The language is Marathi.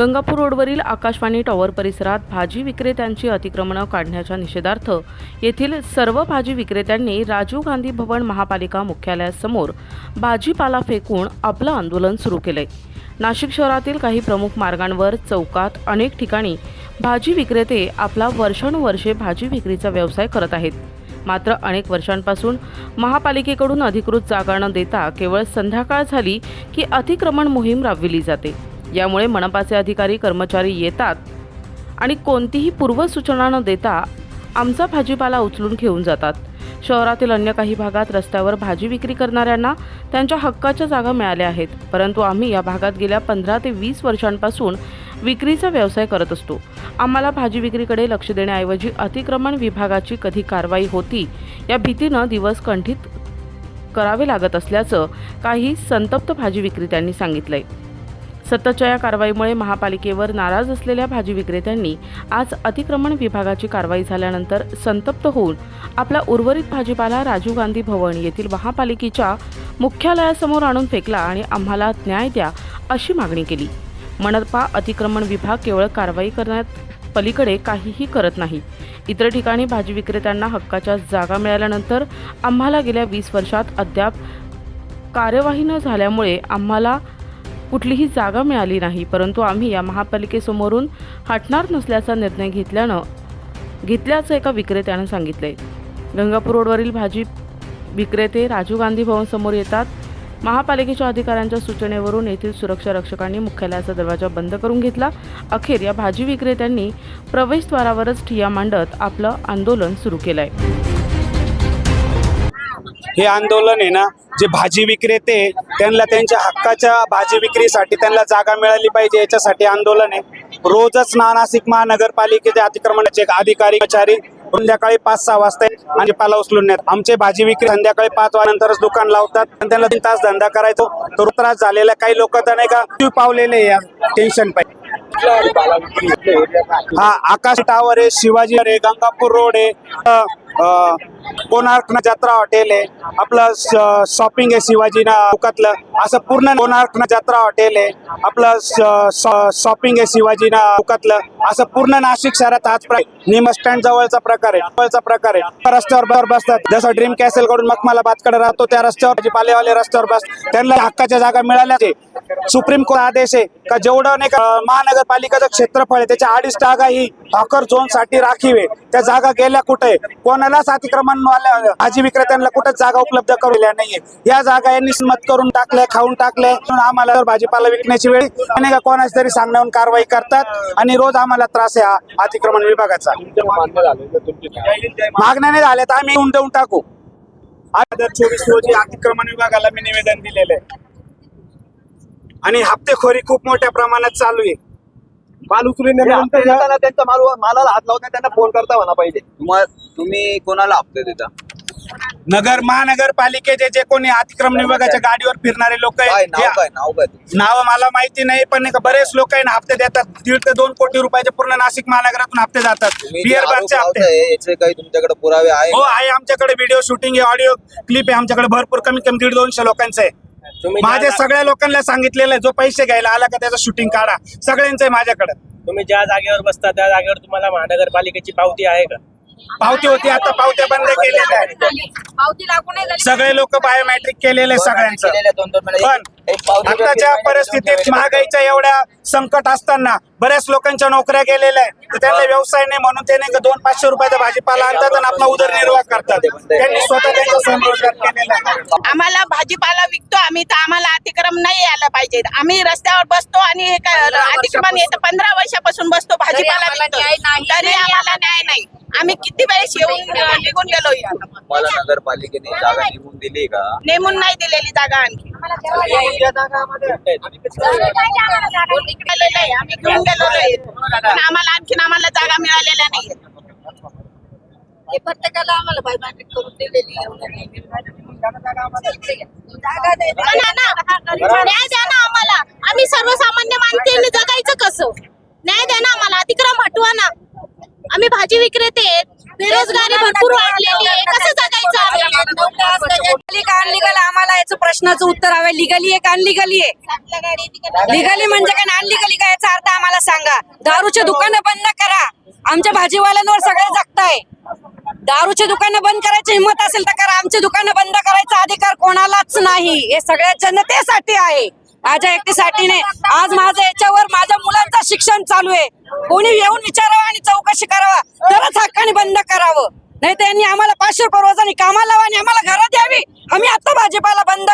गंगापूर रोडवरील आकाशवाणी टॉवर परिसरात भाजी विक्रेत्यांची अतिक्रमणं काढण्याच्या निषेधार्थ येथील सर्व भाजी विक्रेत्यांनी राजीव गांधी भवन महापालिका मुख्यालयासमोर भाजीपाला फेकून आपलं आंदोलन सुरू केलंय. नाशिक शहरातील काही प्रमुख मार्गांवर चौकात अनेक ठिकाणी भाजी विक्रेते आपला वर्षानुवर्षे भाजी विक्रीचा व्यवसाय करत आहेत. मात्र अनेक वर्षांपासून महापालिकेकडून अधिकृत जागा न देता केवळ संध्याकाळ झाली की अतिक्रमण मोहीम राबविली जाते. यामुळे मनपाचे अधिकारी कर्मचारी येतात आणि कोणतीही पूर्वसूचना न देता आमचा भाजीपाला उचलून घेऊन जातात. शहरातील अन्य काही भागात रस्त्यावर भाजी विक्री करणाऱ्यांना त्यांच्या हक्काच्या जागा मिळाल्या आहेत परंतु आम्ही या भागात गेल्या पंधरा ते वीस वर्षांपासून विक्रीचा व्यवसाय करत असतो. आम्हाला भाजी विक्रीकडे लक्ष देण्याऐवजी अतिक्रमण विभागाची कधी कारवाई होती या भीतीनं दिवस कंठित करावे लागत असल्याचं काही संतप्त भाजी विक्रेत्यांनी सांगितलंय. सततच्या या कारवाईमुळे महापालिकेवर नाराज असलेल्या भाजी विक्रेत्यांनी आज अतिक्रमण विभागाची कारवाई झाल्यानंतर संतप्त होऊन आपला उर्वरित भाजीपाला राजीव गांधी भवन येथील महापालिकेच्या मुख्यालयासमोर आणून फेकला आणि आम्हाला न्याय द्या अशी मागणी केली. मनपा अतिक्रमण विभाग केवळ कारवाई करण्यात पलीकडे काहीही करत नाही. इतर ठिकाणी भाजी विक्रेत्यांना हक्काच्या जागा मिळाल्यानंतर आम्हाला गेल्या वीस वर्षात अद्याप कार्यवाही न झाल्यामुळे आम्हाला कुठलीही जागा मिळाली नाही परंतु आम्ही या महापालिकेसमोरून हटणार नसल्याचा निर्णय घेतल्यानं घेतल्याचं एका विक्रेत्यानं सांगितले गंगापूर रोडवरील भाजी विक्रेते राजीव गांधी भवन समोर येतात. महापालिकेच्या अधिकाऱ्यांच्या सूचनेवरून येथील सुरक्षा रक्षकांनी मुख्यालयाचा दरवाजा बंद करून घेतला. अखेर या भाजी विक्रेत्यांनी प्रवेशद्वारावरच ठिया मांडत आपलं आंदोलन सुरू केलंय. हे आंदोलन आहे ना जे भाजी विक्रेते त्यांना त्यांच्या हक्काच्या भाजी विक्रीसाठी त्यांना जागा मिळाली पाहिजे याच्यासाठी आंदोलन आहे. रोजच नानासिक महानगरपालिकेच्या महानगरपालिकेचे अतिक्रमणाचे अधिकारी कर्मचारी संध्याकाळी पाच सहा वाजता आणि पाला उचलून नेत आमचे भाजी विक्री संध्याकाळी पाच वाजल्यानंतरच दुकान लावतात. आणि त्यांना तीन तास धंदा करायचो. तर त्रास झालेला काही लोक तर नाही का पावलेले या टेन्शन पाहिजे. हा आकाश टावर आहे शिवाजी आहे गंगापूर रोड आहे. अ, कोणार्क जत्रा हॉटेल आहे. आपलं शॉपिंग आहे शिवाजी चौकातलं असं पूर्ण कोणार्क जत्रा हॉटेल आहे. आपलं शॉपिंग आहे शिवाजी चौकातलं असं पूर्ण नाशिक शहरात हाच निम स्टँड जवळचा प्रकार आहे. जवळचा प्रकार आहे. रस्त्यावर बरोबर बसतात. जसं ड्रीम कॅसलकडून मखमालाबादकडे राहतो त्या रस्त्यावर भाजीपालेवाले रस्त्यावर बस त्यांना हक्काच्या जागा मिळाल्या आहे सुप्रीम कोर्ट आदेश आहे का जेवढं नाही का क्षेत्रफळ आहे त्याच्या अडीच जागा ही हॉकर झोनसाठी राखीव आहे. त्या जागा गेल्या कुठे? कोणालाच अतिक्रमण भाजी विक्रेत्यांना कुठेच जागा उपलब्ध करूल्या नाहीये. या जागा यांनी मत करून टाकल्या खाऊन टाकल्या. आम्हाला जर भाजीपाला विकण्याची वेळ नाही का कोणाच तरी सांगण्याहून कारवाई करतात. आणि रोज आम्हाला त्रास आहे हा अतिक्रमण विभागाचा. मागण्या नाही झाल्या तर आम्ही येऊन देऊन टाकू आठ चोवीस रोजी अतिक्रमण विभागाला मी निवेदन दिलेलं आहे. आणि हप्तेखोरी खूप मोठ्या प्रमाणात चालू आहे. माल उचलून नेल्यानंतर त्यांचा माल मालाला हात लावत नाही त्यांना फोन करता म्हणा पाहिजे. तुम्हा तुम्ही कोणाला हप्ते देता? नगर महानगरपालिकेचे जे कोणी अतिक्रमण विभागाच्या गाडीवर फिरणारे लोक काय आहेत नाव काय? नाव काय तुमचं? नाव मला माहिती नाही पण नाही का बरेच लोक आहे ना हप्ते देतात. दीड ते दोन कोटी रुपयाचे पूर्ण नाशिक महानगरातून हप्ते जातात. तुम्ही जे बिअर आरोप बारचे हप्ते. लावताय, याचे काही तुमच्याकडे पुरावे आहे हो आहे आमच्याकडे व्हिडिओ शूटिंग आहे ऑडिओ क्लिप आहे आमच्याकडे. भरपूर कमीत कमी दीड दोनशे लोकांचं आहे. तुम्ही माझ्या सगळ्या लोकांना सांगितलेलं आहे जो पैसे घ्यायला आला का त्याचं शूटिंग काढा. सगळ्यांचं आहे माझ्याकडे. तुम्ही ज्या जागेवर बसता त्या जागेवर तुम्हाला महानगरपालिकेची पावती आहे का? पावती होती आता पावत्या बंद केलेल्या आहेत. पावती लागू नाही झाली. सगळे लोक बायोमेट्रिक केलेले आहे सगळ्यांचं. दोन दोन पण आताच्या परिस्थितीत महागाईच्या एवढ्या संकट असताना बऱ्याच लोकांच्या नोकऱ्या गेलेल्या आहेत. तर त्यांना व्यवसाय नाही म्हणून ते नाही का दोन पाचशे रुपयाचा भाजीपाला आणतात आणि आपला उदरनिर्वाह करतात त्यांनी स्वतः त्यांचा स्वयंरोजगार केलेला आहे. आम्हाला भाजीपाला विकतो आम्ही तर आम्हाला अतिक्रम नाही यायला पाहिजे. आम्ही रस्त्यावर बसतो आणि हे काय अतिक्रमण येतं. पंधरा वर्षापासून बसतो भाजीपाला विकतो. तरी आम्हाला न्याय नाही. आम्ही किती वेळेस येऊन निघून गेलो नगरपालिकेने जागा निघून दिली का? नेमून नाही दिलेली जागा आणखी. आम्ही घेऊन गेलेलो आहे. पण आम्हाला आणखीन आम्हाला जागा मिळालेल्या नाही. प्रत्येकाला आम्हाला बायोमेट्रिक करून दिलेली न्याय द्या ना आम्हाला. आम्ही सर्वसामान्य माणसांनी जगायचं कसं? न्याय द्या ना आम्हाला. अतिक्रम हटवा ना. आम्ही भाजी विक्रेते आहेत. बेरोजगारी भरपूर वाढलेली आहे. कसं जगायचं आम्ही? याचं प्रश्नाचं उत्तर हवं लिगली आहे का अनलिगली आहे? लिगली म्हणजे काय? अनलिगली काय? याचा अर्थ आम्हाला सांगा. दारूचे दुकानं बंद करा. आमच्या भाजीवाल्यांवर सगळे जगताय. दारूचे दुकानं बंद करायची हिंमत असेल तर करा. आमचे दुकानं बंद करायचा अधिकार कोणालाच नाही. हे सगळ्या जनतेसाठी आहे. माझ्या एकटीसाठी नाही आज माझं याच्यावर माझ्या मुलांचं शिक्षण चालू आहे. कोणी येऊन विचारावं आणि चौकशी करावा. तरच हक्काने बंद करावं. नाही तर यांनी आम्हाला पाचशे रुपये रोजाने कामाला लावा आणि आम्हाला ಪ್ರಿನ್ಸಿಪಾಲ ಬಂದ